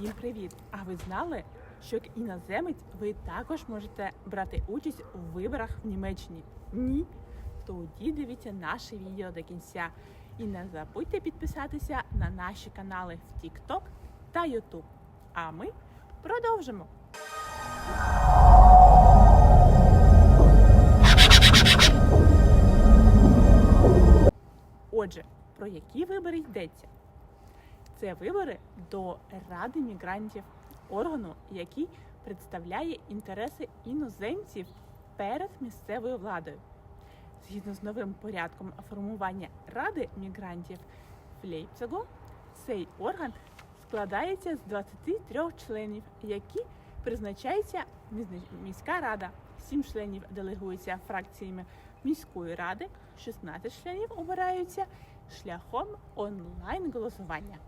Всім привіт! А ви знали, що як іноземець ви також можете брати участь у виборах в Німеччині? Ні? Тоді дивіться наше відео до кінця. І не забудьте підписатися на наші канали в TikTok та YouTube. А ми продовжимо. Отже, про які вибори йдеться? Це вибори до Ради мігрантів, органу, який представляє інтереси іноземців перед місцевою владою. Згідно з новим порядком формування Ради мігрантів в Лейпцигу, цей орган складається з 23 членів, які призначається міська рада. 7 членів делегуються фракціями міської ради, 16 членів обираються шляхом онлайн голосування.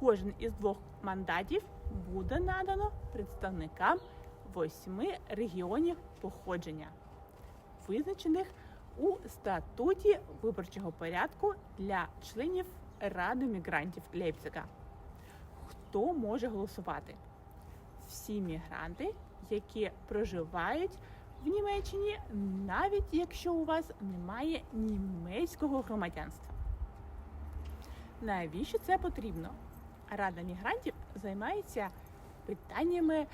Кожен із двох мандатів буде надано представникам восьми регіонів походження, визначених у статуті виборчого порядку для членів Ради мігрантів Лейпцига. Хто може голосувати? Всі мігранти, які проживають в Німеччині, навіть якщо у вас немає німецького громадянства. Навіщо це потрібно? Рада мігрантів займається питаннями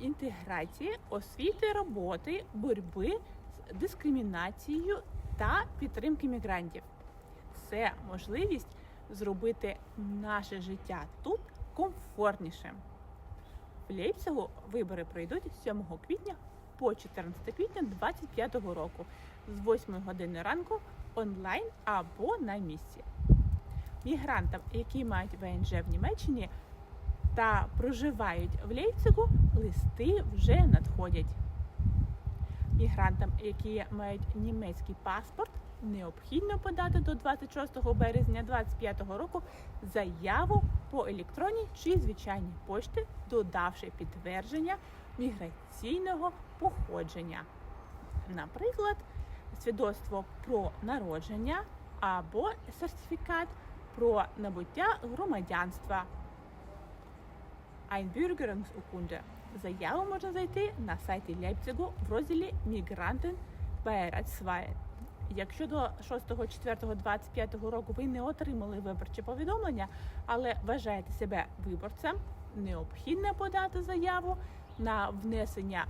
інтеграції, освіти, роботи, боротьби з дискримінацією та підтримки мігрантів. Це можливість зробити наше життя тут комфортнішим. В Лейпцигу вибори пройдуть 7 квітня по 14 квітня 2025 року з 8 години ранку онлайн або на місці. Мігрантам, які мають ВНЖ в Німеччині та проживають в Лейпцигу, листи вже надходять. Мігрантам, які мають німецький паспорт, необхідно подати до 26 березня 2025 року заяву по електронній чи звичайній пошті, додавши підтвердження міграційного походження. Наприклад, свідоцтво про народження або сертифікат про набуття громадянства. Einbürgerungsurkunde. Заяву можна знайти на сайті Лейпцигу в розділі Мігрантен Бейрацвай. Якщо до 6.4.25 року ви не отримали виборче повідомлення, але вважаєте себе виборцем, необхідно подати заяву на внесення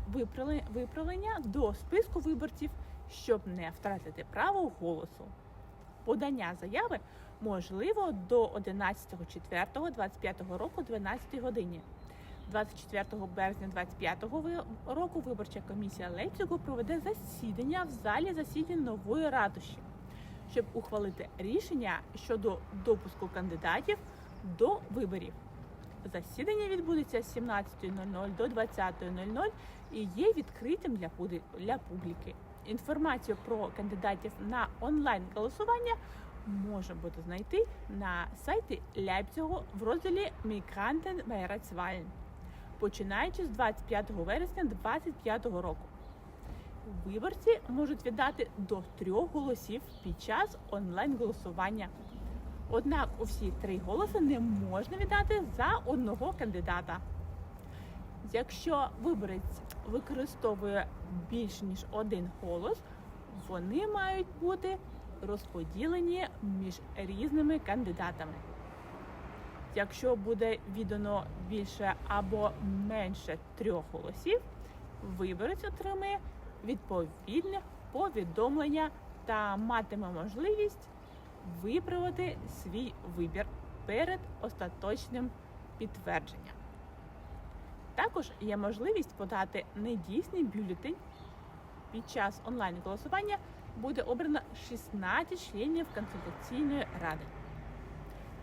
виправлення до списку виборців, щоб не втратити право голосу. Подання заяви можливо до 11.04.25 року 12 годині. 24 березня 25 ви- року виборча комісія Лейпцигу проведе засідання в залі засідань нової ратуші, щоб ухвалити рішення щодо допуску кандидатів до виборів. Засідання відбудеться з 17.00 до 20.00 і є відкритим для для публіки. Інформацію про кандидатів на онлайн голосування може бути знайти на сайті Ляйпцигу в розділі Migranten Weihnachtswahlen, починаючи з 25 вересня 2025 року. Виборці можуть віддати до трьох голосів під час онлайн голосування. Однак усі три голоси не можна віддати за одного кандидата. Якщо виборець використовує більш ніж один голос, вони мають бути розподілені між різними кандидатами. Якщо буде віддано більше або менше трьох голосів, виборець отримає відповідне повідомлення та матиме можливість виправити свій вибір перед остаточним підтвердженням. Також є можливість подати недійсний бюлетень. Під час онлайн голосування буде обрано 16 членів консультаційної ради.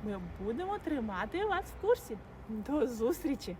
Ми будемо тримати вас в курсі. До зустрічі!